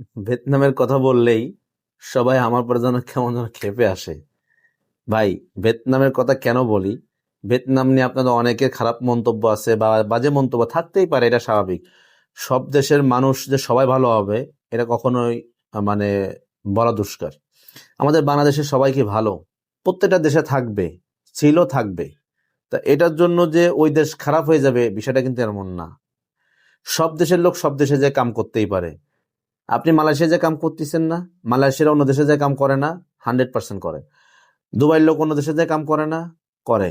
ভিয়েতনামের কথা বললেই সবাই আমার পরে যেন কেমন যেন খেপে আসে। ভাই, ভিয়েতনামের কথা কেন বলি? ভিয়েতনাম নিয়ে আপনাদের অনেকের খারাপ মন্তব্য আছে বা বাজে মন্তব্য থাকতেই পারে, এটা স্বাভাবিক। সব দেশের মানুষ যে সবাই ভালো হবে, এটা কখনোই মানে বলা দুষ্কার। আমাদের বাংলাদেশের সবাই কি ভালো? প্রত্যেকটা দেশে থাকবে ছিল থাকবে। তা এটার জন্য যে ওই দেশ খারাপ হয়ে যাবে, বিষয়টা কিন্তু এমন না। সব দেশের লোক সব দেশে যে কাম করতেই পারে। আপনি মালয়েশিয়া যে কাম করতেছেন না, মালয়েশিয়ার অন্য দেশে যে কাম করে না, হান্ড্রেড পার্সেন্ট করে। দুবাইয়ের লোক অন্য দেশে যে কাম করে না, করে।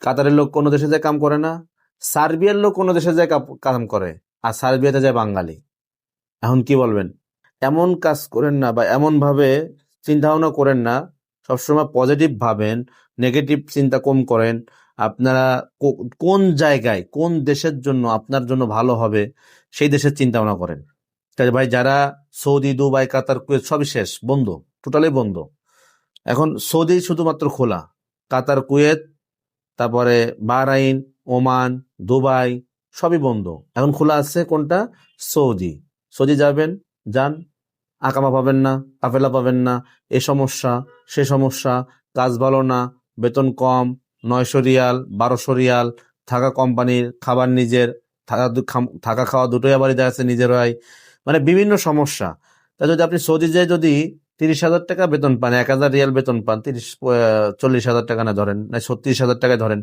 কাতারের লোক কোনো দেশে যে কাম করে না, সার্বিয়ার লোক কোনো দেশে যে কাম করে। আর সার্বিয়াতে যায় বাঙালি। এখন কি বলবেন? এমন কাজ করেন না বা এমন ভাবে চিন্তা ভাবনা করেন না, সবসময় পজিটিভ ভাবেন, নেগেটিভ চিন্তা কম করেন। আপনারা কোন জায়গায়, কোন দেশের জন্য আপনার জন্য ভালো হবে, সেই দেশের চিন্তা ভাবনা করেন। কাজে ভাই যারা সৌদি, দুবাই, কাতার, কুয়েত, সবই শেষ, বন্ধ টোটালি বন্ধ। এখন সৌদি শুধুমাত্র খোলা, কাতার, কুয়েত, তারপরে বাহরাইন, ওমান, দুবাই, সবই বন্ধ। এখন খোলা আছে কোনটা? সৌদি। সৌদি যাবেন, যান, আকামা পাবেন না কাফেলা পাবেন না, এ সমস্যা, সে সমস্যা, কাজ ভালো না, বেতন কম, নয়শো রিয়াল, বারোশো রিয়াল, থাকা কোম্পানির খাবার নিজের, থাকা থাকা খাওয়া দুটোই আবার দেখা যাচ্ছে নিজের হয়। মানে বিভিন্ন সমস্যা। তা যদি আপনি সৌদি যেয়ে যদি তিরিশ হাজার টাকা বেতন পান, এক হাজার রিয়াল বেতন পান, তিরিশ চল্লিশ হাজার টাকা না ধরেন, না ছত্রিশ হাজার টাকায় ধরেন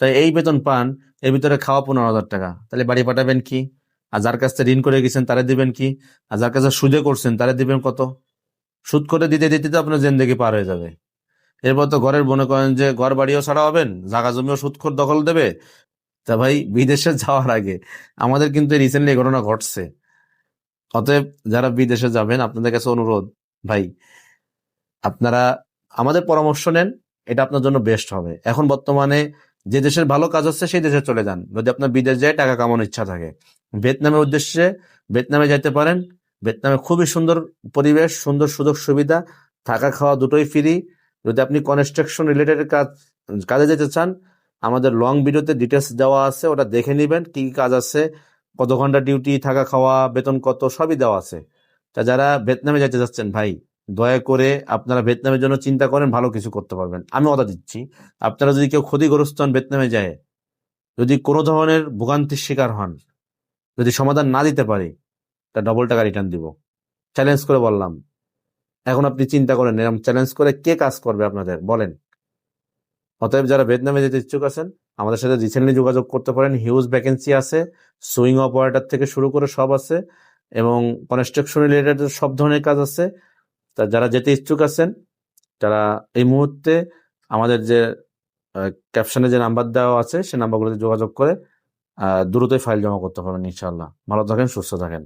তাই এই বেতন পান, এর ভিতরে খাওয়া পনেরো হাজার টাকা। তাহলে বাড়ি পাঠাবেন কি? আর যার কাছ থেকে ঋণ করে গেছেন, তারা দিবেন কি? আর যার কাছে সুদে করছেন, তারা দিবেন কত? সুদ করে দিতে দিতে তো আপনার জেন্দেগি পার হয়ে যাবে। এরপর তো ঘরের মনে করেন যে ঘর বাড়িও ছাড়া হবেন জাগা জমিও সুদখোর দখল দেবে। তা ভাই, বিদেশে যাওয়ার আগে আমাদের কিন্তু রিসেন্টলি ঘটনা ঘটছে। অতএব যারা বিদেশে যাবেন, আপনাদের কাছে অনুরোধ, ভাই, আপনারা আমাদের পরামর্শ নেন, এটা আপনার জন্য বেস্ট হবে। এখন বর্তমানে যে দেশের ভালো কাজ হচ্ছে, সেই দেশে চলে যান। যদি আপনার বিদেশ যায়, টাকা কামানোর ইচ্ছা থাকে। ভিয়েতনামের উদ্দেশ্যে ভিয়েতনামে যাইতে পারেন। ভিয়েতনামে খুবই সুন্দর পরিবেশ, সুন্দর সুযোগ সুবিধা, থাকা খাওয়া দুটোই ফ্রি যদি আপনি কনস্ট্রাকশন রিলেটেড কাজ, কাজে যেতে চান, আমাদের লং ভিডিওতে ডিটেলস দেওয়া আছে, ওটা দেখে নেবেন, কি কি কাজ আছে কত ঘণ্টা ডিউটি থাকা খাওয়া, বেতন কত, সবই দেওয়া আছে। তা যারা ভিয়েতনামে যেতে চাচ্ছেন ভাই, দয়া করে আপনারা ভিয়েতনামের জন্য চিন্তা করেন, ভালো কিছু করতে পারবেন। আমি কথা দিচ্ছি, আপনারা যদি কেউ ক্ষতিগ্রস্ত হন ভিয়েতনামে যায়, যদি কোনো ধরনের ভোগান্তির শিকার হন, যদি সমাধান না দিতে পারি, তা ডবল টাকা রিটার্ন দিব। চ্যালেঞ্জ করে বললাম। এখন আপনি চিন্তা করেন এরকম চ্যালেঞ্জ করে কে কাজ করবে আপনাদের? বলেন। অতএব যারা ভিয়েতনামে যেতে ইচ্ছুক আছেন আমাদের সাথে রিসেন্টলি যোগাযোগ করতে পারেন। হিউজ ভ্যাকেন্সি আছে। সুইং অপারেটর থেকে শুরু করে সব আছে। এবং কনস্ট্রাকশন রিলেটেড সব ধরনের কাজ আছে। তা যারা যেতে ইচ্ছুক আছেন, তারা এই মুহূর্তে আমাদের যে ক্যাপশনে যে নাম্বার দেওয়া আছে সেই নাম্বারগুলোতে যোগাযোগ করে দ্রুতই ফাইল জমা করতে পারবেন ইনশাল্লাহ ভালো থাকেন, সুস্থ থাকেন।